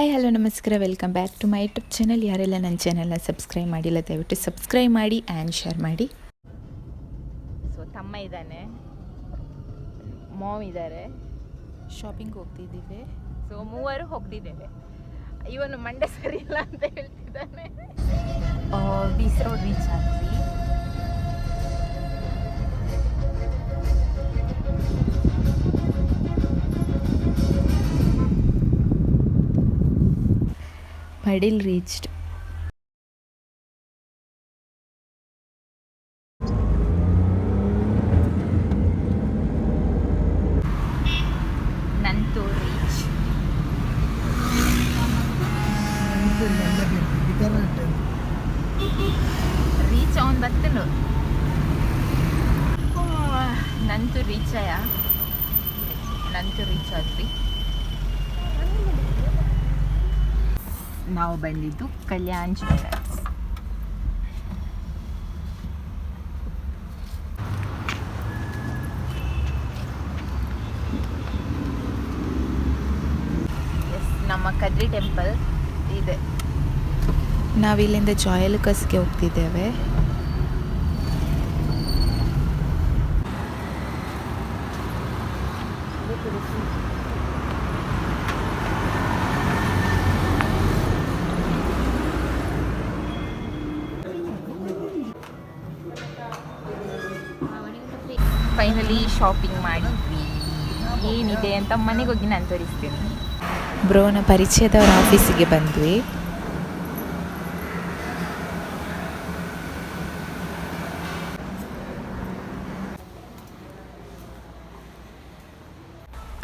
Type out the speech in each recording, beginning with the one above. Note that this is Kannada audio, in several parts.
ಹಾಯ್ ಹಲೋ ನಮಸ್ಕಾರ. Welcome back to my YouTube channel ಯಾರೆಲ್ಲ ನನ್ನ ಚಾನಲ್ನ ಸಬ್ಸ್ಕ್ರೈಬ್ ಮಾಡಿಲ್ಲ ದಯವಿಟ್ಟು ಸಬ್ಸ್ಕ್ರೈಬ್ ಮಾಡಿ ಆ್ಯಂಡ್ ಶೇರ್ ಮಾಡಿ. ಸೊ ತಮ್ಮ ಇದ್ದಾನೆ. ಮಾಮ್ ಇದ್ದಾರೆ. ಶಾಪಿಂಗ್ ಹೋಗ್ತಿದ್ದೀವಿ. ಸೊ ಮೂವರು ಹೋಗ್ತಿದ್ದೇವೆ. ಇವನು ಮಂಡೆ ಸರಿ ಇಲ್ಲ ಅಂತ ಹೇಳ್ತಿದ್ದಾನೆ. ಬೀಚ್ ರೋಡ್ ರೀಚ್ ಆದ್ವಿ ಮಡಿಲ್ ರೀಚ್ಡ್. ರೀಚ್. ಅವನ್ ಬತ್ತನು. ನಂತು ರೀಚ್ ಆಯ ನಂತು ರೀಚ್ ಆದ್ವಿ. ನಾವು ಬಂದಿದ್ದು ಕಲ್ಯಾಣ ಜ್ಯುವೆಲರ್ಸ್ ನಮ್ಮ ಕದ್ರಿ ಟೆಂಪಲ್ ಇದೆ. ನಾವಿಲ್ಲಿಂದ ಜಾಯಲುಕಸ್ಗೆ ಹೋಗ್ತಿದ್ದೇವೆ. ಫೈನಲಿ ಶಾಪಿಂಗ್ ಮಾಡಿದ್ವಿ ಏನಿದೆ ಅಂತ ಮನೆಗೆ ಹೋಗಿ ನಾನು ತೋರಿಸ್ತೀನಿ. ಬ್ರೋನ ಪರಿಚಯದವರ ಆಫೀಸಿಗೆ ಬಂದ್ವಿ.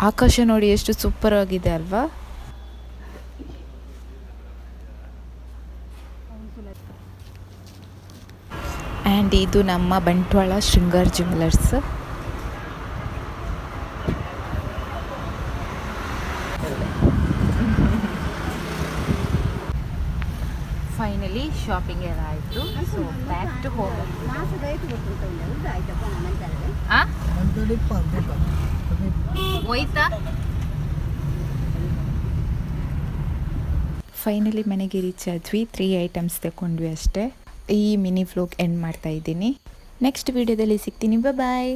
ಆಕಾಶ ನೋಡಿ ಎಷ್ಟು ಸೂಪರ್ ಆಗಿದೆ ಅಲ್ವಾ? ಆ್ಯಂಡ್ ಇದು ನಮ್ಮ Bantwal Shringar jewellers finally shopping ಎಲ್ಲ ಆಯಿತು ಸೊ ಬ್ಯಾಕ್ ಟು ಹೋಮ್ ಹೋಯ್ತಾ? ಫೈನಲಿ ಮನೆಗೆ ರೀಚ್ ಆದ್ವಿ. ತ್ರೀ ಐಟಮ್ಸ್ ತಗೊಂಡ್ವಿ ಅಷ್ಟೇ. ಈ ಮಿನಿ ಫ್ಲೋಕ್ ಎಂಡ್ ಮಾಡ್ತಾ ಇದ್ದೀನಿ. ನೆಕ್ಸ್ಟ್ ವಿಡಿಯೋದಲ್ಲಿ ಸಿಗ್ತೀನಿ. ಬಾಯ್